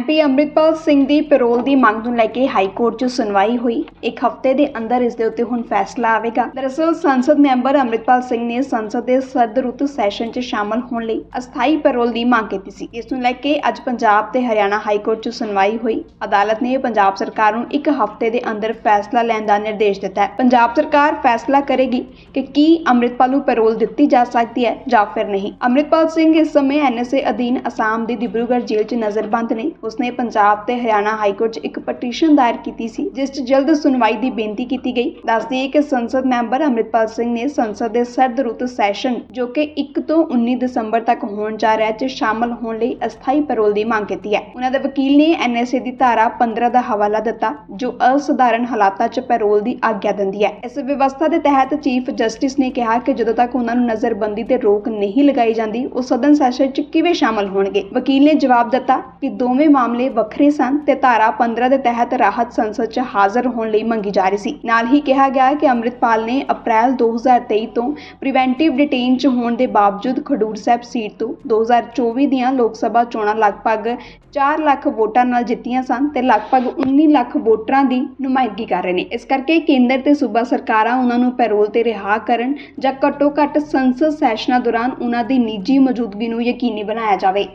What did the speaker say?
MP Amritpal Singh ਦੀ parole ਦੀ ਮੰਗ ਨੂੰ ਲੈ ਕੇ ਹਾਈ ਕੋਰਟ 'ਚ ਸੁਣਵਾਈ ਹੋਈ। ਇੱਕ ਹਫ਼ਤੇ ਦੇ ਅੰਦਰ ਇਸ ਦੇ ਉੱਤੇ ਹੁਣ ਫੈਸਲਾ ਆਵੇਗਾ। ਦਰਅਸਲ ਸੰਸਦ ਮੈਂਬਰ ਅੰਮ੍ਰਿਤਪਾਲ ਸਿੰਘ ਨੇ ਸੰਸਦ ਦੇ ਸਰਦ ਰੁੱਤ ਸੈਸ਼ਨ 'ਚ ਸ਼ਾਮਲ ਹੋਣ ਲਈ ਅਸਥਾਈ ਪੈਰੋਲ ਦੀ ਮੰਗ ਕੀਤੀ ਸੀ। ਇਸ ਨੂੰ ਲੈ ਕੇ ਅੱਜ ਪੰਜਾਬ ਤੇ ਹਰਿਆਣਾ ਹਾਈ ਕੋਰਟ 'ਚ ਸੁਣਵਾਈ ਹੋਈ। ਅਦਾਲਤ ਨੇ ਪੰਜਾਬ ਸਰਕਾਰ ਨੂੰ ਇੱਕ ਹਫ਼ਤੇ ਦੇ ਅੰਦਰ ਫੈਸਲਾ ਲੈਣ ਦਾ ਨਿਰਦੇਸ਼ ਦਿੱਤਾ ਹੈ। ਪੰਜਾਬ ਸਰਕਾਰ ਫੈਸਲਾ ਕਰੇਗੀ ਕਿ ਕੀ ਅੰਮ੍ਰਿਤਪਾਲ ਨੂੰ ਪੈਰੋਲ ਦਿੱਤੀ ਜਾ ਸਕਦੀ ਹੈ ਜਾਂ ਫਿਰ ਨਹੀਂ। ਅੰਮ੍ਰਿਤਪਾਲ ਸਿੰਘ ਇਸ ਸਮੇਂ ਐਨਐਸਏ ਅਧੀਨ ਅਸਾਮ ਦੇ ਡਿਬਰੂਗੜ੍ਹ ਜੇਲ੍ਹ 'ਚ ਨਜ਼ਰਬੰਦ ਨੇ। ਉਸਨੇ ਪੰਜਾਬ ਤੇ ਹਰਿਆਣਾ ਹਾਈ ਕੋਰਟ 'ਚ ਇੱਕ ਪਟੀਸ਼ਨ ਦਾਇਰ ਕੀਤੀ ਸੀ, ਜਿਸ 'ਚ ਜਲਦ ਸੁਣਵਾਈ ਦੀ ਬੇਨਤੀ ਕੀਤੀ ਗਈ। ਦੱਸਦੀ ਹੈ ਕਿ ਸੰਸਦ ਮੈਂਬਰ ਅੰਮ੍ਰਿਤਪਾਲ ਸਿੰਘ ਨੇ ਸੰਸਦ ਦੇ ਸਰਦ ਰੁੱਤ ਸੈਸ਼ਨ, ਜੋ ਕਿ 1 ਤੋਂ 19 ਦਸੰਬਰ ਤੱਕ ਹੋਣ ਜਾ ਰਿਹਾ 'ਚ ਸ਼ਾਮਲ ਹੋਣ ਲਈ ਅਸਥਾਈ ਪੈਰੋਲ ਦੀ ਮੰਗ ਕੀਤੀ ਹੈ। ਉਹਨਾਂ ਦੇ ਵਕੀਲ ਨੇ ਐਨਐਸਏ ਦੀ ਧਾਰਾ 15 ਦਾ ਹਵਾਲਾ ਦਿੱਤਾ, ਜੋ ਅਸਧਾਰਨ ਹਾਲਾਤਾਂ 'ਚ ਪੈਰੋਲ ਦੀ ਆਗਿਆ ਦਿੰਦੀ ਹੈ। ਇਸ ਵਿਵਸਥਾ ਦੇ ਤਹਿਤ ਚੀਫ ਜਸਟਿਸ ਨੇ ਕਿਹਾ ਕਿ ਜਦੋਂ ਤੱਕ ਉਹਨਾਂ ਨੂੰ ਨਜ਼ਰਬੰਦੀ ਤੇ ਰੋਕ ਨਹੀਂ ਲਗਾਈ ਜਾਂਦੀ, ਉਹ ਸਦਨ ਸੈਸ਼ਨ 'ਚ ਕਿਵੇਂ ਸ਼ਾਮਲ ਹੋਣਗੇ? ਵਕੀਲ ਨੇ ਜਵਾਬ ਦਿੱਤਾ ਕਿ ਦੋਵੇਂ ਮਾਮਲੇ ਵੱਖਰੇ ਸਨ ਤੇ ਧਾਰਾ 15 ਦੇ ਤਹਿਤ ਰਾਹਤ ਸੰਸਦ 'ਚ ਹਾਜ਼ਰ ਹੋਣ ਲਈ ਮੰਗੀ ਜਾ ਰਹੀ ਸੀ। ਨਾਲ ਹੀ ਕਿਹਾ ਗਿਆ ਕਿ ਅੰਮ੍ਰਿਤਪਾਲ ਨੇ ਅਪ੍ਰੈਲ 2023 ਤੋਂ ਪ੍ਰੀਵੈਂਟਿਵ ਡਿਟੇਨ 'ਚ ਹੋਣ ਦੇ ਬਾਵਜੂਦ ਖਡੂਰ ਸਾਹਿਬ ਸੀਟ ਤੋਂ 2024 ਦੀਆਂ ਲੋਕ ਸਭਾ ਚੋਣਾਂ ਲਗਭਗ 4 ਲੱਖ ਵੋਟਾਂ ਨਾਲ ਜਿੱਤੀਆਂ ਸਨ ਤੇ ਲਗਭਗ 19 ਲੱਖ ਵੋਟਰਾਂ ਦੀ ਨੁਮਾਇੰਦਗੀ ਕਰ ਰਹੇ ਨੇ। ਇਸ ਕਰਕੇ ਕੇਂਦਰ ਤੇ ਸੂਬਾ ਸਰਕਾਰਾਂ ਉਹਨਾਂ ਨੂੰ ਪੈਰੋਲ ਤੇ ਰਿਹਾ ਕਰਨ ਜਾਂ ਘੱਟੋ ਘੱਟ ਸੰਸਦ ਸੈਸ਼ਨਾਂ ਦੌਰਾਨ ਉਹਨਾਂ ਦੀ ਨਿੱਜੀ ਮੌਜੂਦਗੀ ਨੂੰ ਯਕੀਨੀ ਬਣਾਇਆ ਜਾਵੇ।